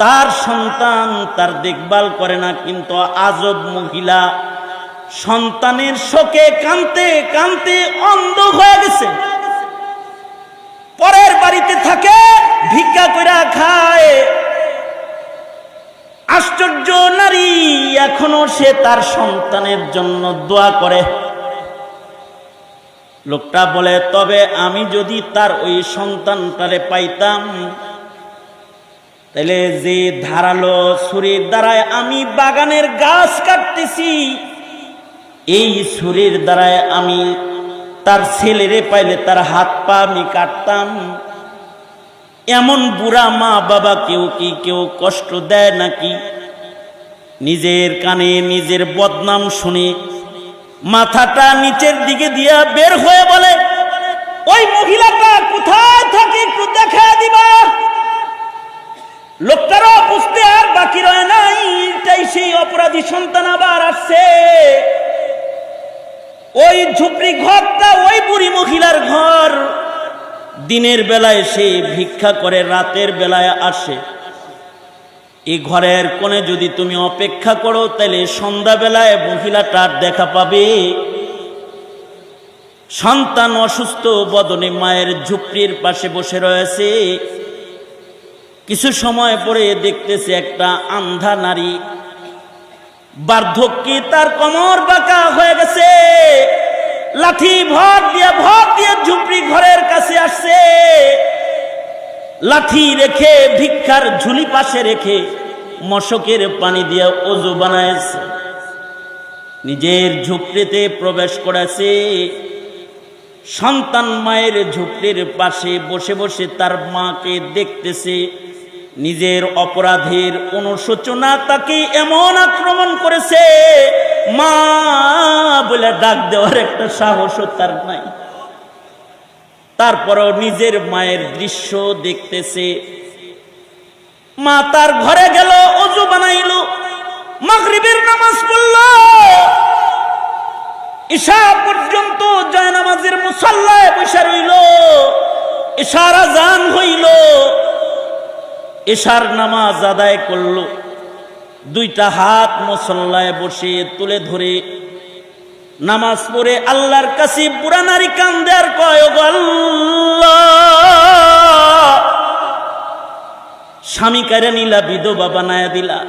তার সন্তান তার দেখভাল করে না, কিন্তু আজব মহিলা সন্তানের শোকে কানতে কানতে অন্ধ হয়ে গেছে। পরের বাড়িতে থাকে, ভিক্ষা করে খায়। আশ্চর্য নারী, এখনও সে তার সন্তানের জন্য দোয়া করে। লোকটা বলে, তবে আমি যদি তার ওই সন্তানটারে পাইতাম তাহলে যে ধারালো ছুরির দ্বারায় আমি বাগানের গাছ কাটতেছি, এই ছুরির দ্বারায় আমি তার ছেলেরে পাইলে তার হাত পা আমি কাটতাম। এমন বুড়া মা বাবা কেউ কি কেউ কষ্ট দেয় নাকি? নিজের কানে নিজের বদনাম শুনে মাথাটা নিচের দিকে দিয়া বের হয়ে বলে, ওই মহিলাটা কোথায় থাকে একটু দেখা দিবা? লোকটারও বুঝতে আর বাকি রয় নাই এটাই সেই অপরাধী সন্তান আবার আসছে। ওই ঝুপড়ি ঘরটা ওই বুড়ি মহিলার ঘর। দিনের বেলায় সে ভিক্ষা করে, রাতের বেলায় আসে। এই ঘরের কোণে যদি তুমি অপেক্ষা করো, তাহলে সন্ধ্যাবেলায় মহিলাটার দেখা পাবে। সন্তান অসুস্থ, বদনে মায়ের ঝুপড়ির পাশে বসে রয়েছে। কিছু সময় পরে দেখতেছে একটা আন্ধা নারী। বার্ধক্যে তার কমর বাঁকা হয়ে গেছে। লাঠি ভর দিয়ে ভর দিয়ে ঝুপড়ি ঘরের কাছে আসছে। লাঠি রেখে, ভিক্ষার ঝুলি পাশে রেখে মশকের পানি দিয়ে অজু বানাইছে। নিজের ঝুপড়িতে প্রবেশ করেছে। সন্তান মায়ের ঝুপড়ির পাশে বসে বসে তার মাকে দেখতেছে। নিজের অপরাধের অনুশোচনা তাকে এমন আক্রমণ করেছে, মা বলে ডাক দেওয়ার একটা সাহসও তার নাই। তারপরও নিজের মায়ের দৃশ্য দেখতেছে। মা তার ঘরে গেল, অজু বানাইল, মাগরিবের নামাজ পড়ল। ঈশা পর্যন্ত জয় নামাজের মুসাল্লায় বসে রইল, ঈশার আজান হইল। এশার নামাজ আদায় করল। দুইটা হাত মুসল্লায় বসে তুলে ধরে। নামাজ পড়ে আল্লাহর কাছে বুড়া নারী কান্দে আর কয়, "ওগো স্বামী কেড়ে নিলা, বিধবা বানায় দিলা।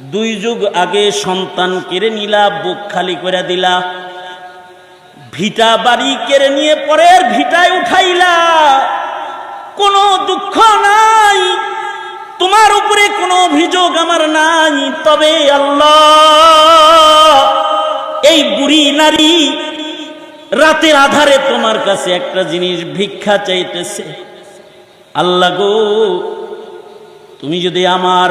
দুই যুগ আগে সন্তান কেড়ে নিলা, বুক খালি করে দিলা। ভিটা বাড়ি কেড়ে নিয়ে পরের ভিটায় উঠাইলা। কোনো দুঃখ নাই। তোমার উপরে কোনো অভিযোগ আমার নাই, তবে আল্লাহ, এই বুড়ি নারী রাতের আধারে তোমার কাছে একটা জিনিস ভিক্ষা চাইতেছে। আল্লাহ গো, তুমি যদি আমার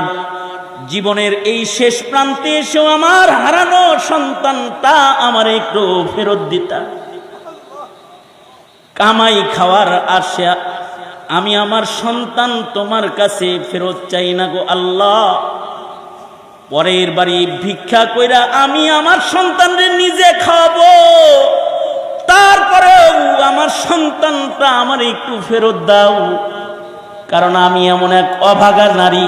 জীবনের এই শেষ প্রান্তে এসেও আমার হারানো সন্তানটা আমার একটু ফেরত দিতা। কামাই খাওয়ার আশা আমি আমার সন্তান তোমার কাছে ফেরত চাই না গো আল্লাহ। পরের বাড়ি ভিক্ষা কইরা আমি আমার সন্তানরে নিজে খাওয়াবো। তারপরেও আমার সন্তানটা আমার একটু ফেরত দাও। কারণ আমি এমন এক অভাগা নারী।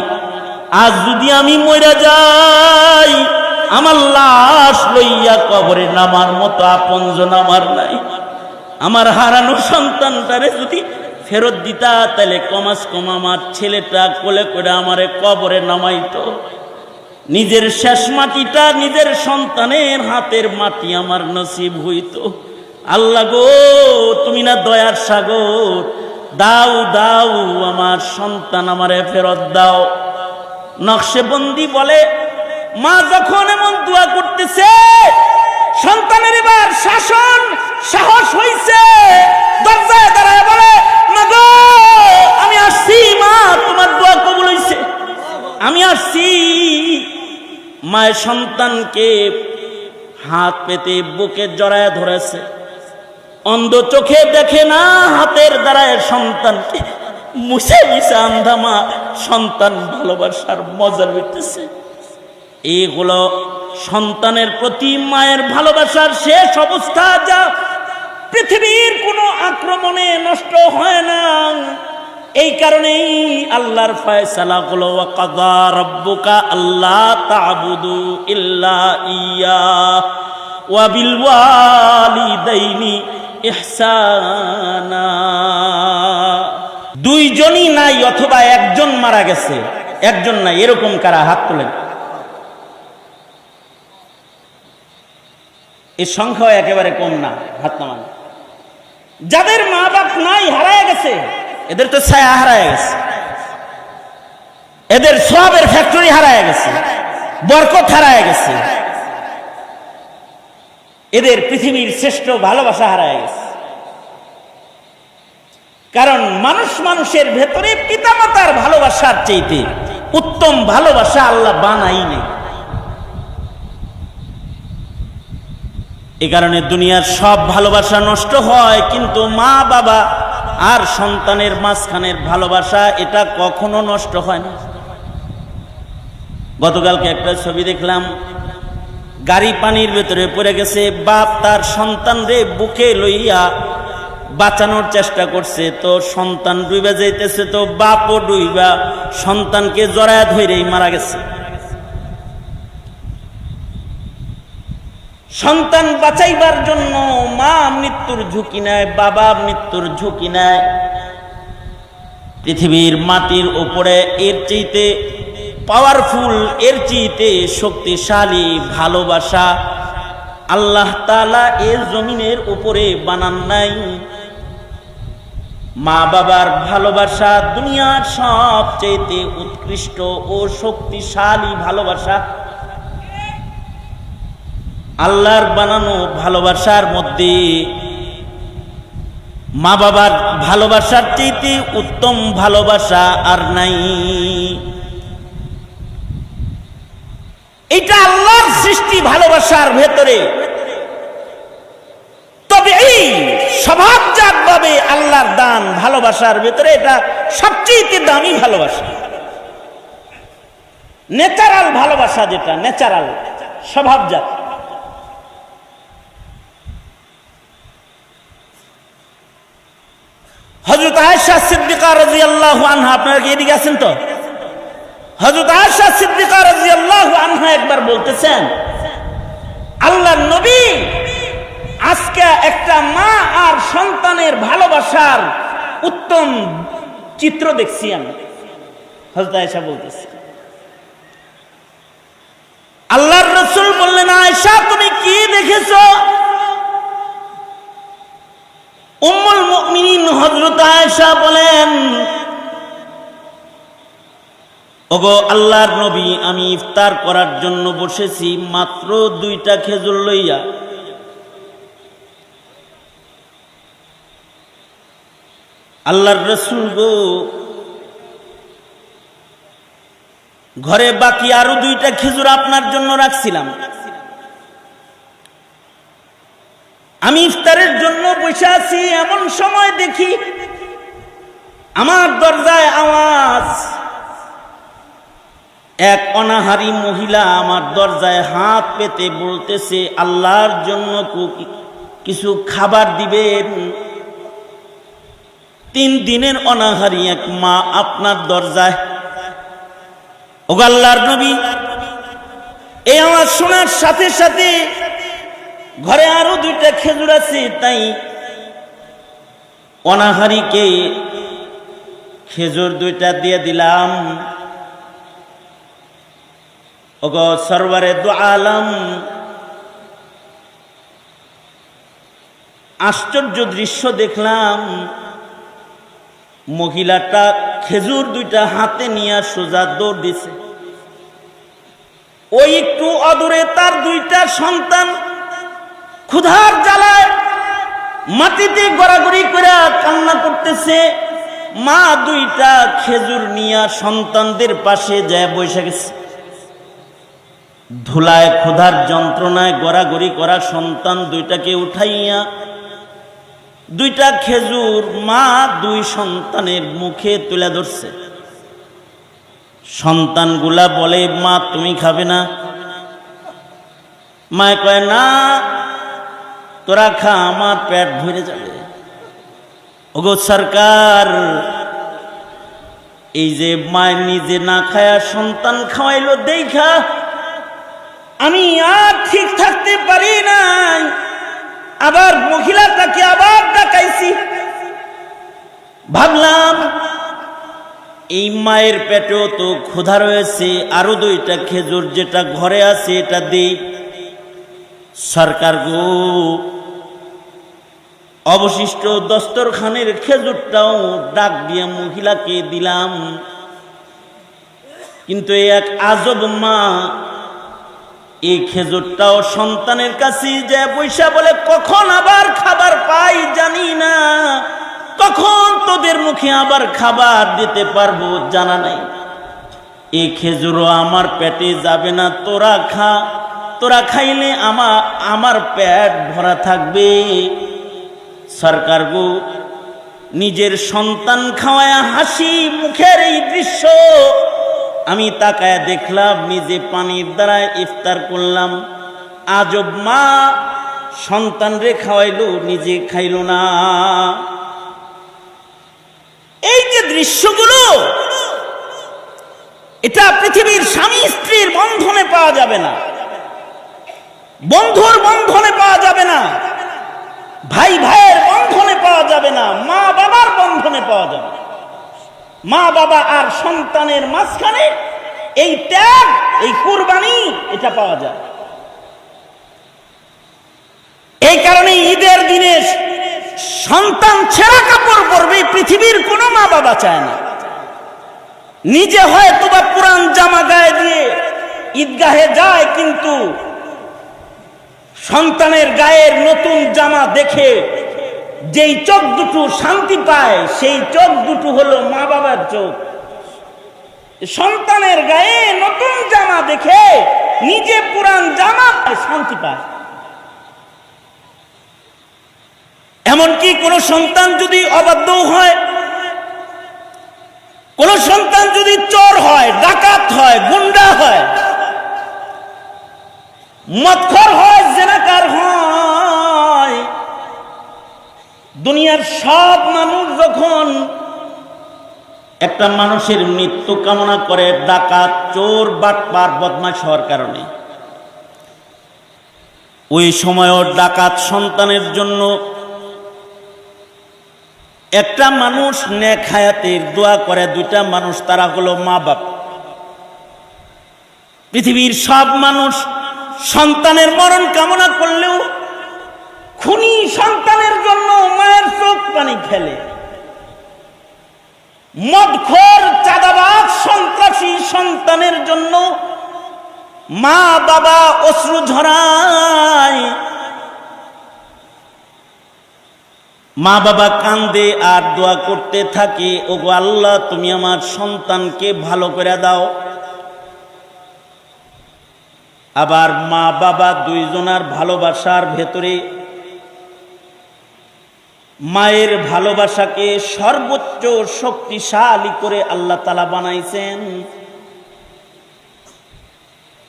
আজ যদি আমি মরে যাই, আমার লাশ লইয়া কবরে নামার মতো আপনজন আমার নাই। আমার হারানো সন্তানটারে যদি ফেরত দিতা তাহলে কমাস কম আমার ছেলেটা কোলে করে আমারে কবরে নামাইতো। নিজের শেষ মাটিটা নিজের সন্তানের হাতের মাটি আমার নসিব হইত। আল্লাহ গো, তুমি না দয়ার সাগর, দাও দাও, আমার সন্তান আমারে ফেরত দাও। নকশেবন্দি বলে, মা যখন এমন দোয়া করতেছে, সন্তানের এবার শাসন, সাহস হইছে। দরজায় দাঁড়ায় তোমার দোয়া কবুল হইছে। আমি আসছি। মায়ের সন্তানকে হাত পেতে বুকে জড়ায় ধরেছে। অন্ধ চোখে দেখে না হাতের দ্বারায় সন্তানকে মুছে মুছে আন্ধা মা সন্তান ভালোবাসার মজা লইতেছে এইগুলো সন্তানের প্রতি মায়ের ভালোবাসার শেষ অবস্থা যা পৃথিবীর কোনো আক্রমণে নষ্ট হয় না। এই কারণেই আল্লাহর ফয়সালা হলো, ওয়াকাদা রব্বুকা আল্লাহ তাবুদু ইল্লা ইয়া, ওয়া বিল ওয়ালিদাইনি ইহসানা। দুইজনই নাই অথবা একজন মারা গেছে, একজন নাই, এরকম কারা হাত তোলেন? এর সংখ্যাও একেবারে কম না, হাত যাদের মা বাপ নাই, হারায় গেছে। এদের তো ছায়া হারায় গেছে। এদের সবের ফ্যাক্টরি হারায় গেছে। বরকত হারায় গেছে। এদের পৃথিবীর শ্রেষ্ঠ ভালোবাসা হারায় গেছে। কারণ মানুষ মানুষের ভেতরে পিতামাতার ভালোবাসার চাইতে উত্তম ভালোবাসা আল্লাহ বানাই নেই। এ কারণে দুনিয়ার সব ভালোবাসা নষ্ট হয়, কিন্তু মা বাবা আর সন্তানের মাঝখানের ভালোবাসা এটা কখনো নষ্ট হয় না। গতকালকে একটা ছবি দেখলাম, গাড়ি পানির ভেতরে পড়ে গেছে, বাপ তার সন্তান রে বুকে লইয়া বাঁচানোর চেষ্টা করছে, তো সন্তান ডুইবা যাইতেছে, তো বাপও ডুইবা, সন্তানকে জড়ায় ধরেই মারা গেছে। সন্তান বাঁচাইবার জন্য মা মৃত্যুর ঝুঁকি নেয়, বাবা মৃত্যুর ঝুঁকি নেয়। পৃথিবীর মাটির উপরে এর চেয়েতে পাওয়ারফুল এর চেয়েতে শক্তিশালী, ভালোবাসা আল্লাহ তালা এর জমিনের উপরে বানান নাই। মা বাবার ভালোবাসা দুনিয়ার সবচেয়ে উৎকৃষ্ট ও শক্তিশালী ভালোবাসা আল্লাহর বানানো ভালোবাসার মধ্যে মা বাবার ভালোবাসার চাইতে উত্তম ভালোবাসা আর নাই। এটা আল্লাহর সৃষ্টি ভালোবাসার ভেতরে। তবে এই স্বভাবজাত ভাবে আল্লাহর দান ভালোবাসার ভেতরে এটা সবচেয়ে দামি ভালোবাসা। ন্যাচারাল ভালোবাসা যেটা, ন্যাচারাল, স্বভাবজাত। হজরত আয়সা সিদ্দিকা রাজি আল্লাহ আনহা, আপনারা কি এদিকে আছেন তো? হজরত আয়সা সিদ্দিকা রাজি আল্লাহ আনহা একবার বলতেছেন, আল্লাহ নবী আজকে একটা মা আর সন্তানের ভালোবাসার উত্তম চিত্র দেখছি আমি। হজরত আয়সা বলতেছি, আল্লাহর রসুল বললেন আয়সা তুমি কি দেখেছ? উম্মুল মুমিনিন হযরত আয়েশা বলেন, ওগো আল্লাহর নবী, আমি ইফতার করার জন্য বসেছি মাত্র দুইটা খেজুর লইয়া। আল্লাহর রসুল গো, ঘরে বাকি আরও দুইটা খেজুর আপনার জন্য রাখছিলাম। আমি ইফতারের জন্য বসে আছি, এমন সময় দেখি আমার দরজায় আওয়াজ। এক অনাহারী মহিলা আমার দরজায় হাত পেতে বলতেছে, আল্লাহর জন্য কিছু খাবার দিবেন? তিন দিনের অনাহারী এক মা আপনার দরজায় ও আল্লাহর নবী, এই আমার শোনার সাথে সাথে ঘরে আরও দুইটা খেজুর আছে, তাই অনাহারিকে খেজুর দুইটা দিয়ে দিলাম। ওগ সরবারে দু আলম, আশ্চর্য দৃশ্য দেখলাম। মহিলাটা খেজুর দুইটা হাতে নিয়ে সোজা দৌড় দিছে। ওই একটু অদূরে তার দুইটা সন্তান ক্ষুধার জ্বালায় মাটিতে গড়াগড়ি করে কান্না করতেছে। মা দুইটা খেজুর নিয়া সন্তানদের পাশে যায় বসে গেছে। ধুলায় ক্ষুধার যন্ত্রণায় গড়াগড়ি করা সন্তান দুইটাকে উঠাইয়া দুইটা খেজুর মা দুই সন্তানের মুখে তুলে ধরছে। সন্তানগুলা বলে, মা, তুমি খাবে না? মায় কয়, না তোরা খা, আমার পেট ভরে যাবে। ওগো সরকার, এই যে মায়ের নিজে না খায়া সন্তান খাওয়াইলো, দেখা, আমি আর ঠিক থাকতে পারি নাই। আবার মহিলা মহিলাটাকে আবার ডাকাইছি। ভাবলাম, এই মায়ের পেটেও তো ক্ষুধা রয়েছে, আরও দুইটা খেজুর যেটা ঘরে আছে, এটা দেই। সরকার গো অবশিষ্ট দস্তরখানের খেজুরটাও ডাক দিয়ে মহিলাকে দিলাম। কিন্তু এক আজব মা, এই খেজুরটাও সন্তানের কাছে যে পয়সা বলে কখন আবার খাবার পাই জানি না। কখন তোদের মুখে আবার খাবার দিতে পারব জানা নাই। এই খেজুরও আমার পেটে যাবে না, তোরা খা। তোরা খাইলে আমার আমার পেট ভরা থাকবে। সরকার গো নিজের সন্তান খাওয়ায় হাসি মুখের এই দৃশ্য। আমি তাকায় দেখলাম, নিজে পানির দ্বারা ইফতার করলাম। আজব মা সন্তান রে খাওয়াইলো, নিজে খাইলো না। এই যে দৃশ্যগুলো, এটা পৃথিবীর স্বামী স্ত্রীর বন্ধনে পাওয়া যাবে না। বন্ধুর বন্ধনে পাওয়া যাবে না। ভাই ভাইয়ের বন্ধনে পাওয়া যাবে না, মা বাবার বন্ধনে পাওয়া যাবে মা বাবা আর সন্তানের মাঝখানে এই ত্যাগ, এই কুরবানি, এটা পাওয়া যায়। এই কারণে ঈদের দিনে সন্তান ছেঁড়া কাপড় পরবে, পৃথিবীর কোনো মা বাবা চায় না। নিজে হয়তো বা পুরান জামা গায়ে দিয়ে ঈদগাহে যায়, কিন্তু সন্তানের গায়ের নতুন জামা দেখে যেই চোখ দুটো শান্তি পায়, সেই চোখ দুটো হলো মা বাবার চোখ। সন্তানের গায়ে নতুন জামা দেখে নিজে পুরান জামা শান্তি পায়। এমনকি কোন সন্তান যদি অবাধ্য হয়, কোন সন্তান যদি চোর হয়, ডাকাত হয়, গুন্ডা হয় মৎখর হয়, জেনাকার হয়। দুনিয়ার সব মানুষ যখন একটা মানুষের মৃত্যু কামনা করে, ডাকাত, চোর, বাটপার, বদমাশ হওয়ার কারণে। ওই সময়ও ডাকাত সন্তানের জন্য একটা মানুষ নেক হায়াতের দোয়া করে, দুইটা মানুষ, তারা হলো মা বাপ পৃথিবীর সব মানুষ সন্তানের মরণ কামনা করলেও খুনি সন্তানের জন্য মায়ের চোখ পানি খেলে মদখোর, চাঁদাবাজ, সন্ত্রাসী সন্তানের জন্য মা বাবা অশ্রু ঝরায়। মা বাবা কান্দে, আর দোয়া করতে থাকে ও গো আল্লাহ, তুমি আমার সন্তানকে ভালো করে দাও। আবার মা বাবা দুইজনার ভালোবাসার ভেতরে মায়ের ভালোবাসাকে সর্বোচ্চ শক্তিশালী করে আল্লাহ তালা বানাইছেন।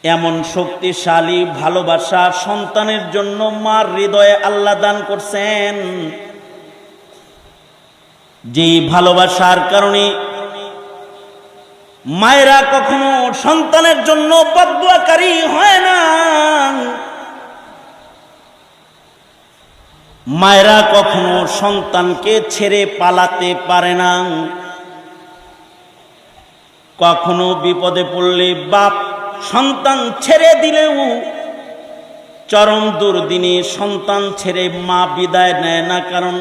এমন শক্তিশালী ভালোবাসা সন্তানের জন্য মার হৃদয়ে আল্লাহ দান করছেন। যে ভালোবাসার কারণে মায়েরা কখনো সন্তানের জন্য বদুয়াকারী হয় না। মায়েরা কখনো সন্তানকে ছেড়ে পালাতে পারে না। কখনো বিপদে পড়লে বাপ সন্তান ছেড়ে দিলেও চরম দুর্দিনে সন্তান ছেড়ে মা বিদায় নেয় না, কারণ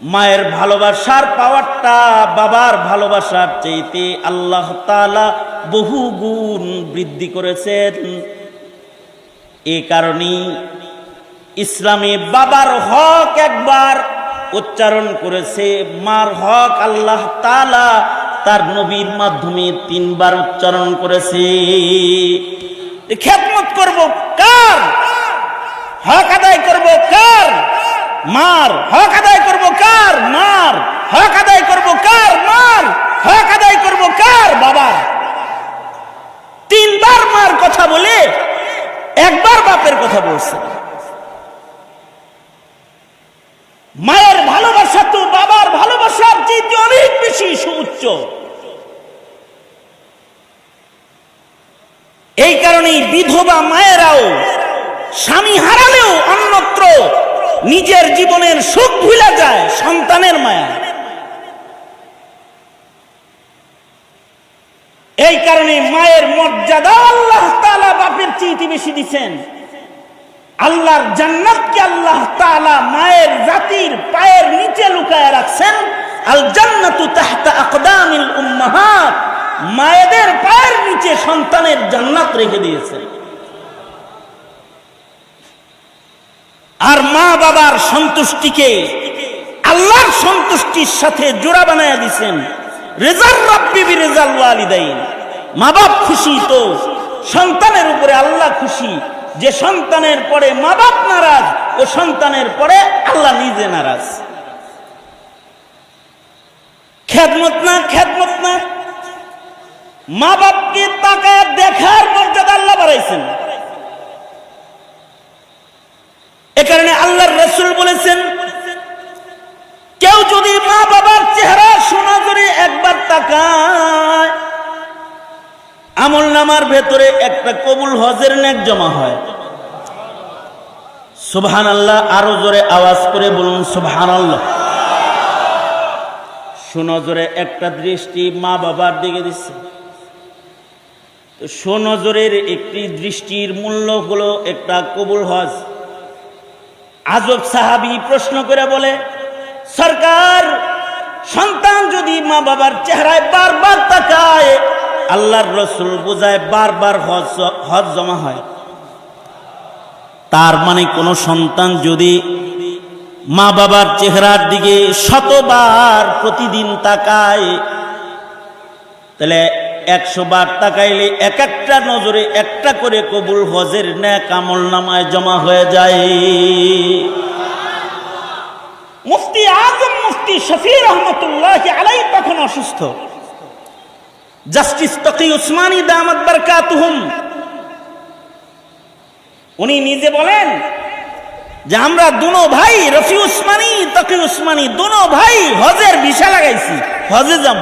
মায়ের ভালোবাসার পাওয়ারটা বাবার ভালোবাসার চাইতে আল্লাহ তালা বহু গুণ বৃদ্ধি করেছেন। এ কারণেই ইসলামে বাবার হক একবার উচ্চারণ করেছে, মার হক আল্লাহ তালা তার নবীর মাধ্যমে তিনবার উচ্চারণ করেছে। খেদমত করব কার? হক আদায় করব কার? মার। হক আদায় করব কার? মার। হক আদায় করব কার? মার। হক আদায় করব কার? বাবা। তিনবার মার কথা বলে একবার বাপের কথা বলছে। মায়ের ভালোবাসা তো বাবার ভালোবাসার চেয়ে অনেক বেশি সুউচ্চ। এই কারণেই বিধবা মায়েরাও স্বামী হারালেও অন্যত্র নিজের জীবনের সুখ ভুলে যায় সন্তানের মায়া। এই কারণে মায়ের মর্যাদা আল্লাহ তাআলা বাপের চেয়ে বেশি দিচ্ছেন আল্লাহর জান্নাতকে আল্লাহ তাআলা মায়ের জাতির পায়ের নিচে লুকায় রাখছেন। আল জান্নাতু তাহতা আকদামিল উম্মাহাত। মায়েদের পায়ের নিচে সন্তানের জান্নাত রেখে দিয়েছে আর মা বাবার সন্তুষ্টিকে আল্লাহর সন্তুষ্টির সাথে জোড়া বানায় দিছেন। রেজাল রব্বি বি রেজাল ওয়ালিদাইন। মা বাপ খুশি তো, সন্তানের উপরে আল্লাহ খুশি। যে সন্তানের পরে মা বাপ নারাজ, ও সন্তানের পরে আল্লাহ নিজে নারাজ। খেদমত না খেদমত না। মা বাপকে তাকায় দেখার মর্যাদা আল্লাহ বাড়াইছেন। এ কারণে আল্লাহর রসুল বলেছেন, কেউ যদি মা বাবার চেহারা সোনা করে একবার তাকায়, আমল নামার ভেতরে একটা কবুল হজের নেক জমা হয়। সুবহান আল্লাহ আরও জোরে আওয়াজ করে বলুন সুবহান আল্লাহ সুনজরে একটা দৃষ্টি মা বাবার দিকে দিচ্ছে। তো সুনজরের একটি দৃষ্টির মূল্য হলো একটা কবুল হজ। আজব সাহাবি প্রশ্ন করে বলে, সরকার, সন্তান যদি মা বাবার চেহারায় বারবার তাকায়, আল্লাহর রসুল বোঝায় বারবার হজ হজ জমা হয়। তার মানে কোন সন্তান যদি মা বাবার চেহারার দিকে শতবার প্রতিদিন তাকায়, তাহলে একশো বার তাকাইলে এক একটা নজরে একটা করে কবুল হজের ন্যাক আমল নামায় জমা হয়ে যায়। মুফতি আজম, মুফতি শফি রহমতুল্লাহ আলাই তখন অসুস্থ? জাস্টিস তকি উসমানী দামাত বারকাতুহুম। উনি নিজে বলেন যে আমরা দুনো ভাই, রফি উসমানী, তকি উসমানী, দুনো ভাই হজের ভিসা লাগাইছি, হজে যাম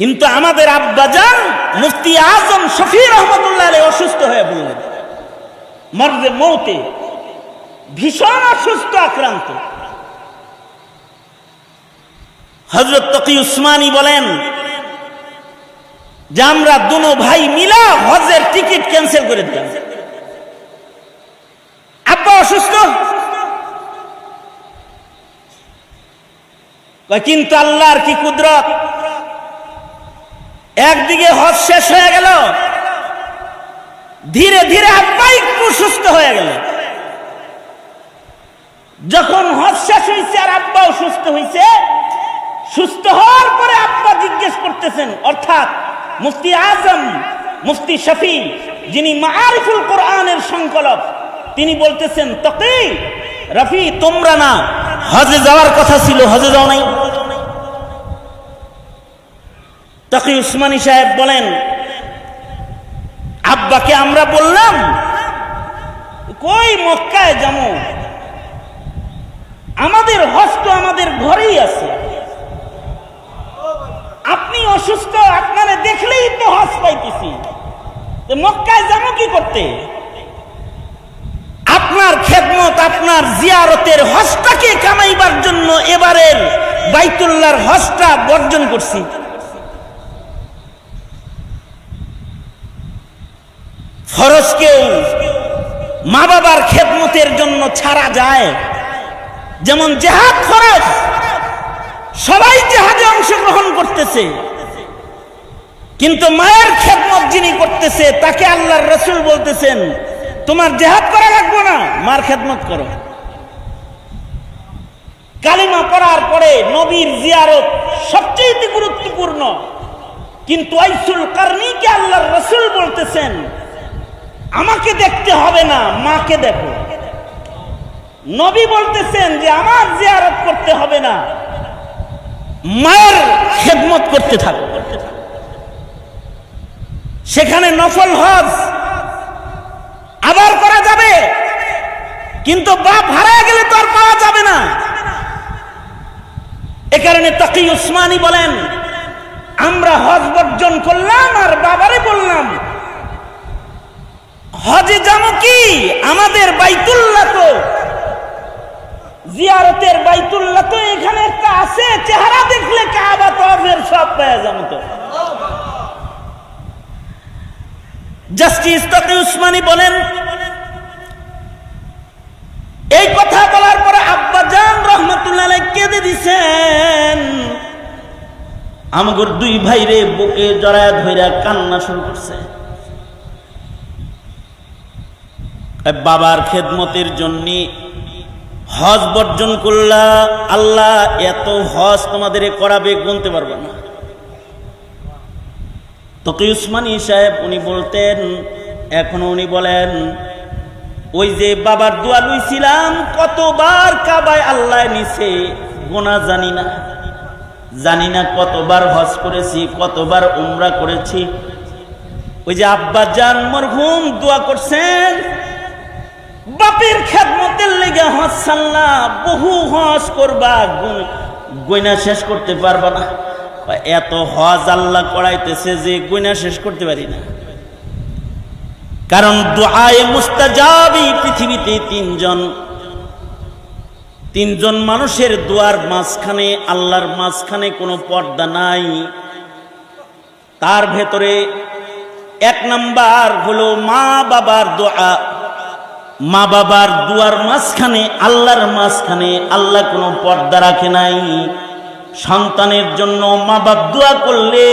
কিন্তু আমাদের আব্বাজান মুফতি আজম শফি রহমতুল্লাহ অসুস্থ হয়ে বললেন মর্দে মৌতে ভীষণ অসুস্থ, আক্রান্ত। হজরত তকি উসমানী বলেন যে আমরা দুনো ভাই মিলা হজের টিকিট ক্যান্সেল করে দিলাম। আব্বা অসুস্থ? কিন্তু আল্লাহর কি কুদরত? একদিকে হজ শেষ হয়ে গেল, ধীরে ধীরে আব্বা একটু সুস্থ হয়ে গেল। যখন হজ শেষ হয়েছে আর আব্বাও সুস্থ হয়েছে, সুস্থ হওয়ার পরে আব্বা জিজ্ঞেস করতেছেন, অর্থাৎ মুফতি আজম, মুফতি শফি, যিনি মারিফুল কোরআনের সংকলক, তিনি বলতেছেন, তকি, রফি, তোমরা না, হজে যাওয়ার কথা ছিল, হজে যাও নাই। তকি উসমানী সাহেব বলেন, আব্বাকে আমরা বললাম, কই মক্কায় যাব? আমাদের হস্ত আমাদের ঘরেই আছে। আপনি অসুস্থ, আপনারা দেখলেই তো হস পাইতেছি। মক্কায় যাব কি করতে? আপনার খেদমত, আপনার জিয়ারতের হজটাকে কামাইবার জন্য এবারের বাইতুল্লার হজটা বর্জন করছি। ফরজকেও মা বাবার খেদমতের জন্য ছাড়া যায়। যেমন জেহাদ ফরজ। সবাই জেহাদে অংশগ্রহণ করতেছে। কিন্তু মায়ের খেদমত যিনি করতেছে, তাকে আল্লাহর রসুল বলতেছেন, তোমার জেহাদ করা লাগবে না, মার খেদমত করো। কালিমা পড়ার পরে নবীর জিয়ারত সবচেয়ে গুরুত্বপূর্ণ। কিন্তু আইসুল কারণীকে আল্লাহর রসুল বলতেছেন আমাকে দেখতে হবে না, মাকে দেখো। নবী বলতেছেন যে আমার জিয়ারত করতে হবে না, মায়ের খেদমত করতে থাকো। সেখানে নফল হজ আবার করা যাবে, কিন্তু বাপ হারায় গেলে তো আর পাওয়া যাবে না। এ কারণে তকি উসমানী বলেন, আমরা হজ বর্জন করলাম আর বাবারে বললাম আমাদের বাইতুল্লাহ তো। জিয়ারতের বাইতুল্লাহ তো এখানে একটা আছে, চেহারা দেখলে কাবা তফের সব পেয়ে যাব তো। জাস্টিস তকি উসমানী বলেন, এই কথা বলার পরে আব্বাজান রহমতুল্লাহ আলাইহি কেঁদে দিছেন। আমগর দুই ভাইরে বুকে জড়ায় ধইরা কান্না শুরু করছে এ বাবার খেদমতের জন্য হজ বর্জন করলা, আল্লাহ এত হজ তোমাদের করাবে, গুনতে পারব না। তোকে উসমানী সাহেব, উনি বলতেন, এখন উনি বলেন, ওই যে বাবার দোয়া লইছিলাম, কতবার কাবায় আল্লাহ নিছে গোনা জানি না। জানি না কতবার হজ করেছি, কতবার উমরা করেছি। ওই যে আব্বা জান মরহুম দোয়া করছেন বাপের খেদমতের লেগে হজ সাল্লা, বহু হজ করবা গয়না শেষ করতে পারবা না। এত হজ আল্লাহ করাইতেছে যে গয়না শেষ করতে পারি না। কারণ দোয়ায়ে মুস্তাজাবি পৃথিবীতে তিনজন। তিনজন মানুষের দুয়ার মাঝখানে, আল্লাহর মাঝখানে কোনো পর্দা নাই। তার ভেতরে এক নাম্বার হলো মা বাবার দোয়া। মা বাবার দুয়ার মাঝখানে, আল্লাহর মাঝখানে আল্লাহ কোনো পর্দা রাখে নাই। সন্তানের জন্য মা বাপ দোয়া করলে,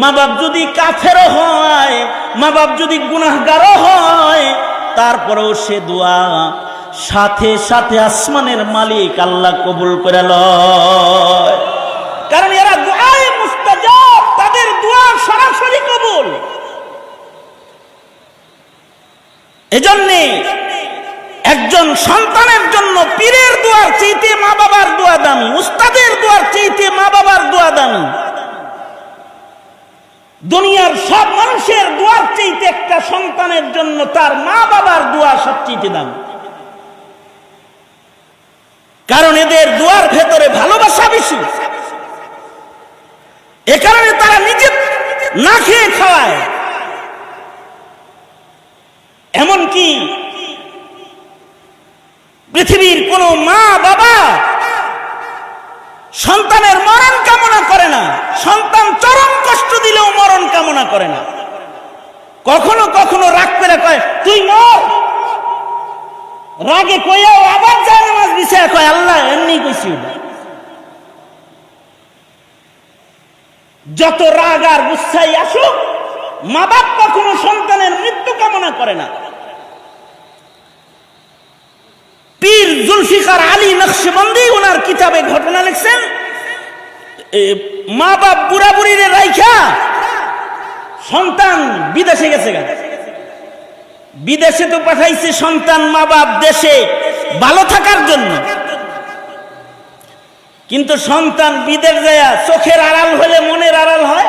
মা বাপ যদি কাফেরও হয়, মা বাপ যদি গুনাহগারও হয়, তারপরেও সে দোয়া সাথে সাথে আসমানের মালিক আল্লাহ কবুল করে লয়। কারণ এরা দোয়ায় মুস্তাজাব, তাদের দোয়া সরাসরি কবুল। এজন্যে একজন সন্তানের জন্য পীরের দোয়ার চাইতে মা বাবার দোয়া দামি, উস্তাদের দোয়ার চাইতে মা বাবার দোয়া দামি। দুনিয়ার সব মানুষের দোয়ার চাইতে একটা সন্তানের জন্য তার মা বাবার দোয়া সবচেয়ে দামি। কারণ এদের দোয়ার ভেতরে ভালোবাসা বেশি। এ কারণে তারা নিজে না খেয়ে খাওয়ায়। এমনকি পৃথিবীর কোন মা বাবা সন্তানের মরণ কামনা করে না। সন্তান চরম কষ্ট দিলেও মরণ কামনা করে না। কখনো কখনো রাগ করে কয়, তুই মর। রাগে কইয়াও আবার যায় নামাজ বিষয় কয়, আল্লাহ, এমনি কইছি যত রাগ আর গুসাই আসুক মা বাপ কখনো সন্তানের মৃত্যু কামনা করে না। পীর জুলফিকার আলী নকশবন্দি ওনার কিতাবে ঘটনা লিখছেন মা বাপ বুড়া বুড়িরে রাইখা, সন্তান বিদেশে গেছে। বিদেশে তো পাঠাইছে সন্তান মা বাপ দেশে, ভালো থাকার জন্য। কিন্তু সন্তান বিদেশ যায় চোখের আড়াল হলে মনের আড়াল হয়।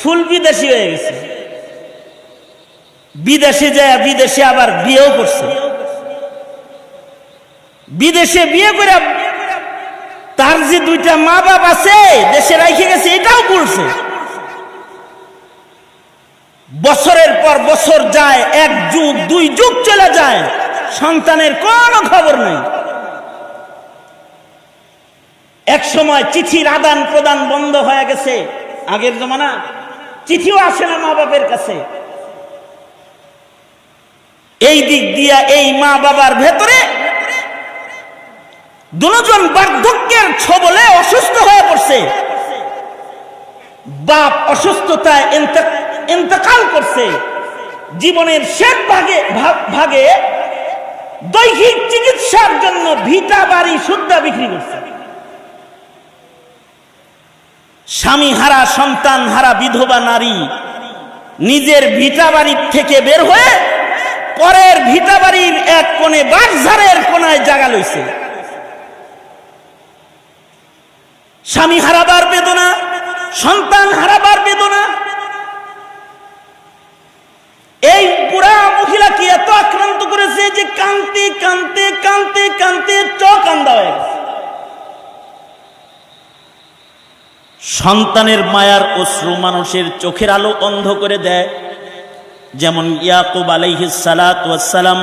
ফুল বিদেশি হয়ে গেছে। বিদেশে যায়, বিদেশে আবার বিয়েও করছে। বিদেশে বিয়ে করে তার যে দুইটা মা বাপ আছে, দেশে রাইখে গেছে, এটাও করছে। বছরের পর বছর যায়, এক যুগ, দুই যুগ চলে যায়, সন্তানের কোনো খবর নেই। এক সময় চিঠির আদান প্রদান বন্ধ হয়ে গেছে, আগের জমানা চিঠিও আসে না মা বাপের কাছে। এই দিক দিয়া এই মা বাবার ভেতরে দুজন বার্ধক্যের ছবলে অসুস্থ হয়ে পড়ছে। বাপ অসুস্থতায় ইন্তে- ইন্তেকাল করছে। জীবনের শেষ ভাগ- ভাগে দৈহিক চিকিৎসার জন্য ভিটা বাড়ি সুদ্ধা বিক্রি করছে। স্বামী হারা, সন্তান হারা, বিধবা, নারী, নিজের ভিটা বাড়ির থেকে বের হয়ে পরের ভিটা বাড়ির এক কোণে বাঁশঝাড়ের কোনায় জাগা লইছে। স্বামী হারাবার বেদনা, সন্তান হারাবার বেদনা। এই বুড়া মহিলাকে এত আক্রান্ত করেছে যে কানতে কানতে কানতে কানতে চোখ আন্দা হয়ে সন্তানের মায়ার অশ্রু মানুষের চোখের আলো অন্ধ করে দেয়। যেমন ইয়াকুব আলাইহিসালাম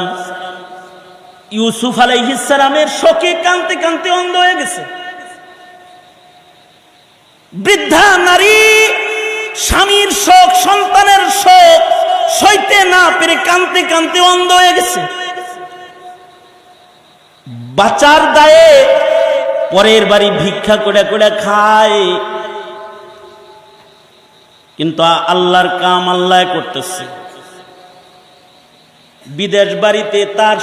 ইউসুফ আলাইহিসালামের শোকে কানতে কানতে অন্ধ হয়ে গেছে। বৃদ্ধা, নারী, স্বামীর শোক, সন্তানের শোক সইতে না পেরে কানতে কানতে অন্ধ হয়ে গেছে। বাচার দায়ে পরের বাড়ি ভিক্ষা করে করে খায়। কিন্তু আল্লাহর কাম আল্লাহ করতেছে। বিদেশ বাড়িতে তার